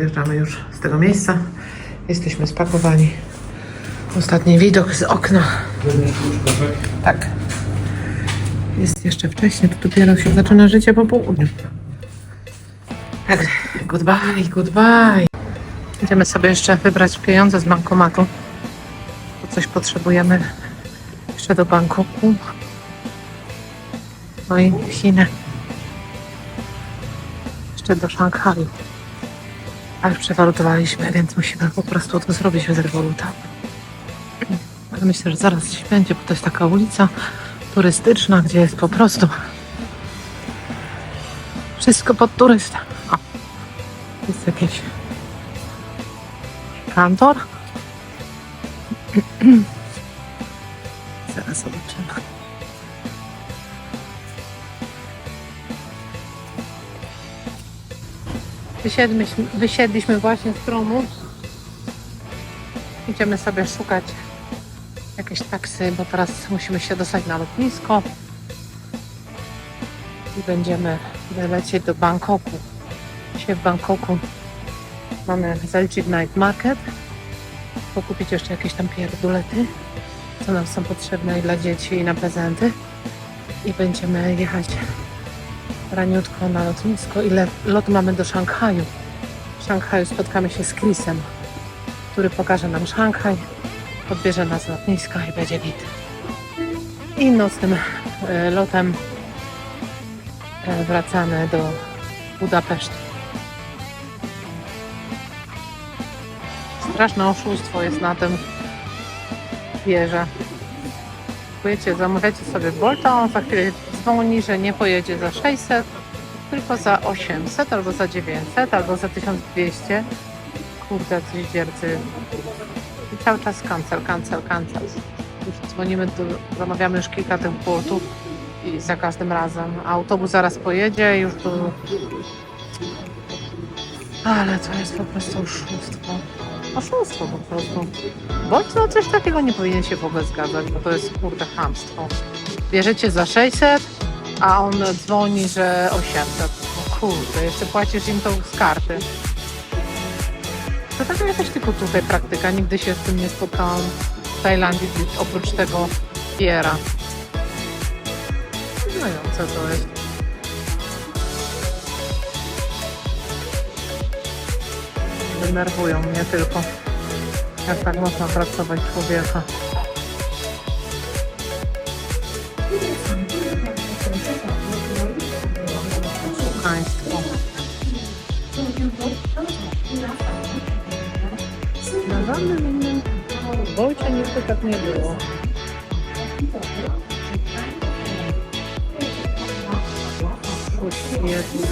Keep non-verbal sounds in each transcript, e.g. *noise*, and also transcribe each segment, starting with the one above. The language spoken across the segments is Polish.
odjeżdżamy już z tego miejsca. Jesteśmy spakowani. Ostatni widok z okna. Tak. Jest jeszcze wcześniej, to dopiero się zaczyna życie po południu. Tak, goodbye, goodbye. Idziemy sobie jeszcze wybrać pieniądze z bankomatu. Bo coś potrzebujemy jeszcze do Bangkoku. No i Chiny. Jeszcze do Szanghaju. Ale przewalutowaliśmy, więc musimy po prostu to zrobić bez rewoluta. Ale myślę, że zaraz się będzie, bo to jest taka ulica turystyczna, gdzie jest po prostu wszystko pod turysta. O, jest jakieś kantor. *clears throat* Zaraz zobaczymy. Wysiedliśmy, wysiedliśmy właśnie z promu. Idziemy sobie szukać jakieś taksy, bo teraz musimy się dostać na lotnisko i będziemy lecieć do Bangkoku. Dzisiaj w Bangkoku mamy zaliczyć night market, pokupić jeszcze jakieś tam pierdulety, co nam są potrzebne i dla dzieci i na prezenty i będziemy jechać raniutko na lotnisko i le- lot mamy do Szanghaju. W Szanghaju spotkamy się z Chrisem, który pokaże nam Szanghaj, odbierze nas z lotniska i będzie git. I nocnym e, lotem e, wracamy do Budapesztu. Straszne oszustwo jest na tym wieża. Wiecie, zamawiacie sobie Bolta, on za chwilę dzwoni, że nie pojedzie za 600, tylko za 800, albo za 900, albo za 1200. Kurde, coś dziercy. I cały czas cancel, cancel, cancel. Już dzwonimy, zamawiamy już kilka tych Boltów i za każdym razem. A autobus zaraz pojedzie już tu... Ale to jest po prostu oszustwo. Oszustwo po prostu. Bolt no coś takiego nie powinien się w ogóle zgadzać, bo to jest kurde chamstwo. Bierzecie za 600, a on dzwoni, że 800. No kurde, jeszcze płacisz im to z karty. To taka jakaś tylko tutaj praktyka. Nigdy się z tym nie spotkałam w Tajlandii, oprócz tego Piera. No i co to jest? Denerwują mnie tylko. Jak tak można pracować człowieka? Na żadnym innym Wojcie nigdy tak nie było. Puść jedno.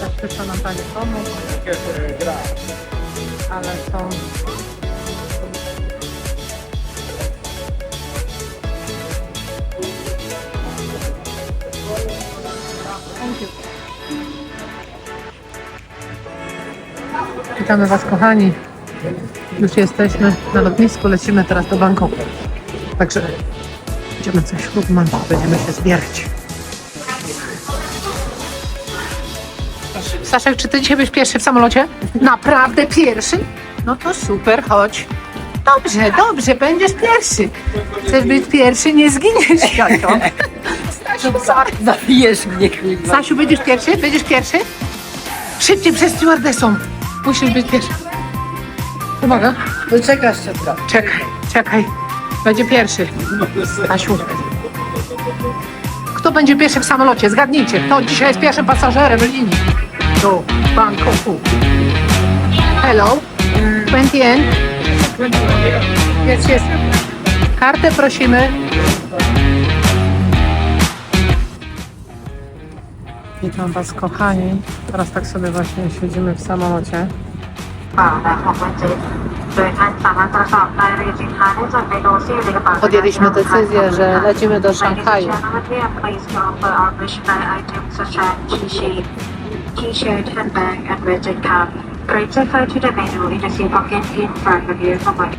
Tak chce nam Pani pomóc, ale są Witamy Was kochani. Już jesteśmy na lotnisku, lecimy teraz do Bangkoku. Także będziemy coś śrubmać, będziemy się zbierać. Staszek, czy ty dzisiaj będziesz pierwszy w samolocie? Naprawdę pierwszy? No to super, chodź. Dobrze, dobrze, będziesz pierwszy. Chcesz być pierwszy, nie zginiesz, *laughs* Jasiu. Stasiu, sorry. Zabijesz mnie. Stasiu, będziesz pierwszy? Będziesz pierwszy? Szybciej przez stewardessą. Musisz być pierwszy. Uwaga. No czekasz, ciotka. Czekaj, czekaj. Będzie pierwszy. Stasiu. Kto będzie pierwszy w samolocie? Zgadnijcie. Kto dzisiaj jest pierwszym pasażerem linii do Bangkoku? Hello? 21? Jest, jest. Kartę prosimy. Witam Was kochani. Teraz tak sobie właśnie siedzimy w samolocie. และของวันเจ็ดโดยท่านสามารถตรวจสอบรายละเอียดสินค้าได้จากเมนูที่อยู่ในกระเป๋า Podjęliśmy decyzję, że lecimy do Szanghaju. Please go for our missionary items such as key chain, t-shirt, handbag, and rigid cap. Great to refer to the menu in the seat pocket in front of you for my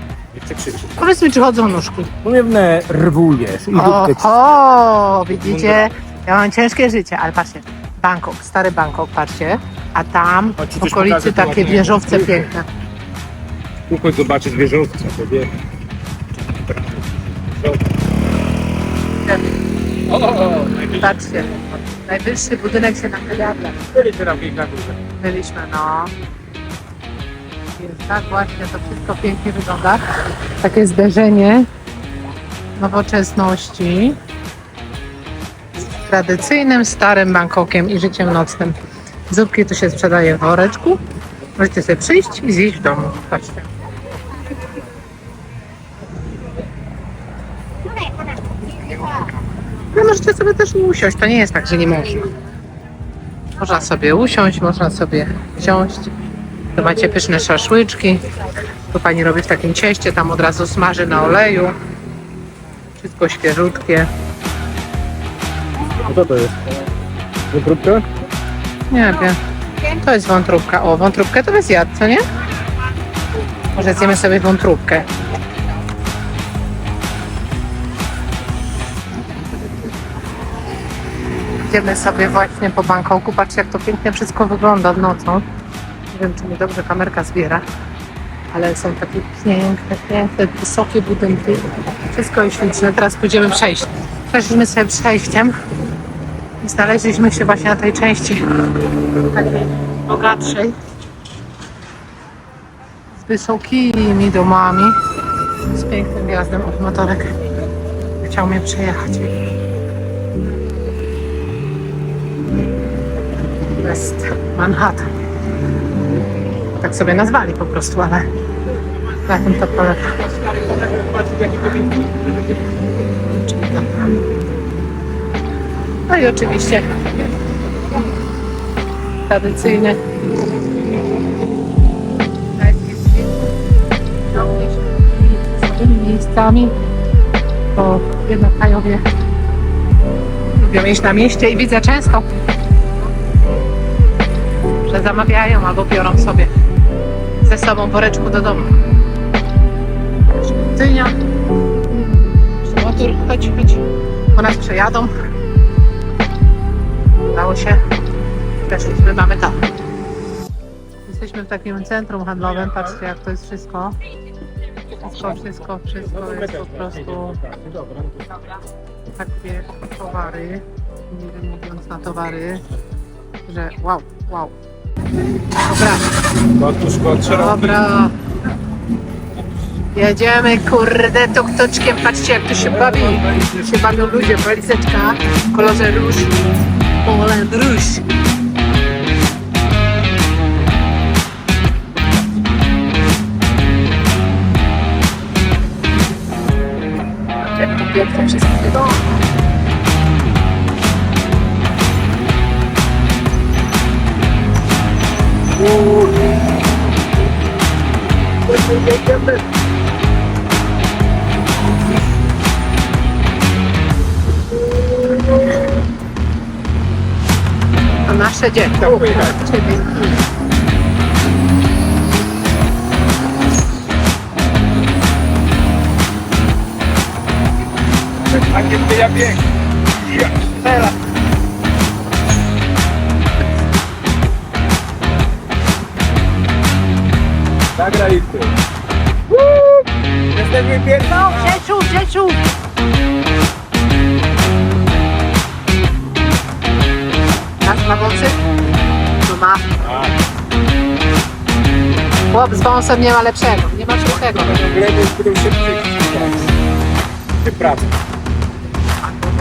Powiedz mi, czy chodzą nóżki? Mnie nerwujesz i dupkę ci Oho, widzicie? Ja mam ciężkie życie, ale patrzcie. Bangkok, stary Bangkok, patrzcie. A tam Chodź w coś okolicy pokażę, takie ładnie. wieżowce piękne. Tu zobaczyć wieżowca, to wie. O, o, o, najwyższy. Patrzcie, najwyższy budynek się nachyla. Byliśmy na na górze. Byliśmy, no. Jest tak właśnie, to wszystko pięknie wygląda. Takie zderzenie nowoczesności tradycyjnym, starym Bangkokiem i życiem nocnym. Zupki tu się sprzedaje w woreczku. Możecie sobie przyjść i zjeść w domu. Patrzcie. No możecie sobie też usiąść, to nie jest tak, że nie można. Można sobie usiąść, można sobie wziąć. Tu macie pyszne szaszłyczki. Tu pani robi w takim cieście, tam od razu smaży na oleju. Wszystko świeżutkie. Co to jest? Wątróbka? Nie wiem. To jest wątróbka. O, wątróbkę to jest jad, co nie? Może zjemy sobie wątróbkę. Idziemy sobie właśnie po Bangkoku. Patrzcie, jak to pięknie wszystko wygląda nocą. Nie wiem, czy mi dobrze kamerka zbiera, ale są takie piękne, piękne, wysokie budynki. Wszystko jest śliczne. Teraz pójdziemy przejść. Przeszliśmy sobie przejściem. Znaleźliśmy się właśnie na tej części takiej bogatszej. Z wysokimi domami z pięknym wjazdem od motorek. Chciał mnie przejechać. West Manhattan. Tak sobie nazwali po prostu, ale na tym to polega no i oczywiście tradycyjne całymi miejscami, bo jednak Kajowie lubią jeść na mieście i widzę często, że zamawiają albo biorą sobie ze sobą woreczku do domu. Dynia. Motor, chodź, chodź. Po nas przejadą. Udało się. Weszliśmy, mamy tam. Jesteśmy w takim centrum handlowym. Patrzcie, jak to jest wszystko. Wszystko, wszystko, wszystko jest po prostu takie towary. Nie mówiąc na towary, że wow, wow. Dobra, dobra. Jedziemy, kurde, tuk-tuczkiem. Patrzcie, jak tu się bawi. się bawią ludzie. Walizeczka w kolorze róż. Poland róż. Jak to wszystko wygląda. Nasze dziecko. Ciebie. A kiedy ja biegam? Teraz. Zagraj i ty. Jesteśmy pierwsi. No, Grzesiu, Grzesiu! Masz na wąsy? No ma. Chłop z wąsem nie ma lepszego, nie ma lepszego. Gleby, którą się Wypraca. Prawda,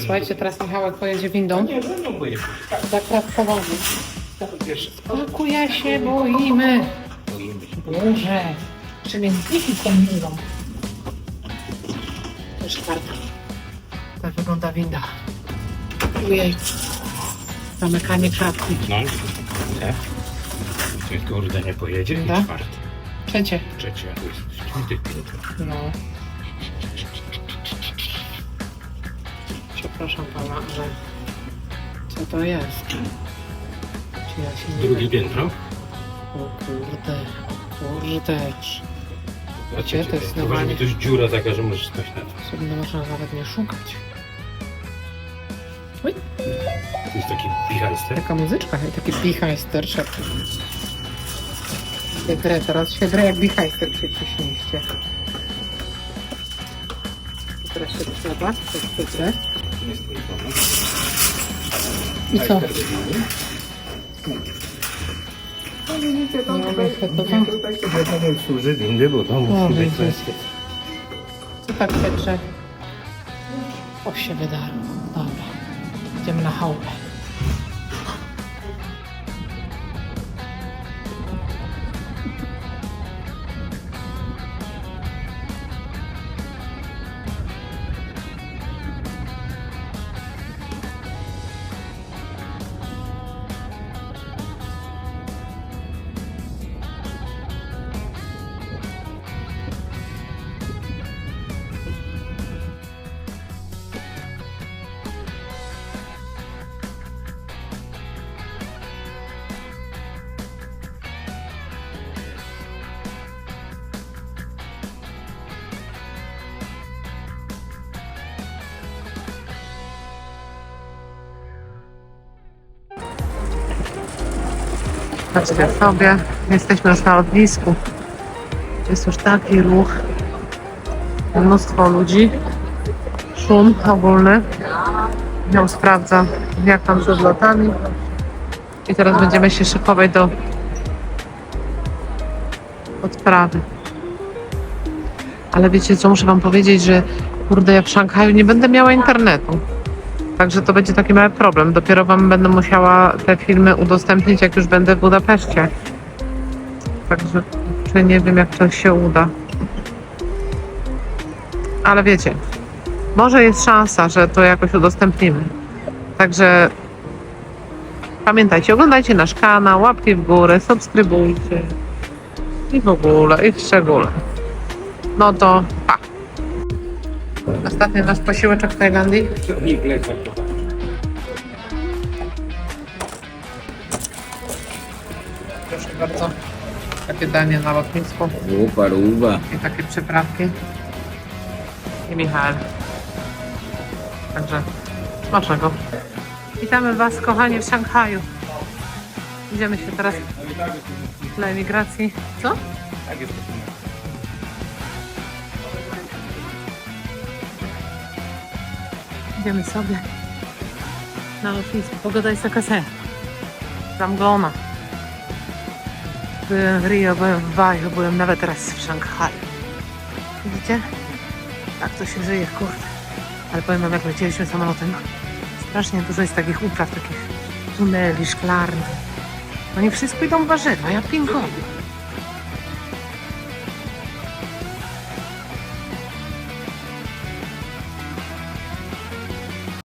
Słuchajcie, teraz Michałek pojedzie windą. Nie, ze mną pojedziesz. Zakratkowany. Wiesz, Pakuję się, boimy. Boże. Jeszcze między z tą windą. To jest karta. Tak wygląda winda. Ujej. Zamykanie kratki. No, nie. Ty kurde nie pojedzie. Da? Czwarty, Trzecie. trzeci, a tu jest czwarty. No. Przepraszam pana, ale co to jest? Czy ja się nie... Drugie piętro. O kurde, kurde. A Gdzie to jest Chyba, że normalnie? mi ktoś dziura taka, że możesz spać na to. Sobie nie można nawet nie szukać. Oj, To jest taki bichajster. taka muzyczka, taki Beeheister. Się drę, teraz się drę jak Beeheister przyciśniście. Teraz się trzeba, to się drę. Nie jest twój pomysł. I co? No, No, niestety, Tutaj to wiadomo służy windy, bo to O, musi być widzę. męskie. Co tak piecze? O, się wydarło. Dobra. Idziemy na chałupę. Patrzcie sobie, jesteśmy już na lotnisku. Jest już taki ruch. Mnóstwo ludzi. Szum ogólny. Ją sprawdza, jak tam z lotami. I teraz będziemy się szykować do odprawy. Ale wiecie co, muszę wam powiedzieć, że kurde, ja w Szanghaju nie będę miała internetu. Także to będzie taki mały problem. Dopiero Wam będę musiała te filmy udostępnić, jak już będę w Budapeszcie. Także czy nie wiem, jak to się uda. Ale wiecie, może jest szansa, że to jakoś udostępnimy. Także pamiętajcie, oglądajcie nasz kanał, łapki w górę, subskrybujcie. I w ogóle, i w szczególe. No to pa. Ostatni nasz posiłeczek w Tajlandii. Proszę bardzo. Takie danie na lotnisku Ruba, ruba. i takie przyprawki. I Michał. Także smacznego. Witamy Was, kochani, w Szanghaju. Idziemy się teraz dla emigracji. Co? Tak jest. Idziemy sobie na lotnisko. Pogoda jest taka se. Zamglona. Byłem w Rio, byłem w Baju, byłem nawet teraz w Szanghaju. Widzicie? Tak to się żyje, kurde. Ale powiem wam, jak lecieliśmy samolotem, strasznie dużo jest takich upraw, takich tuneli szklarnych. Oni wszystko idą warzywa, ja pinkowi.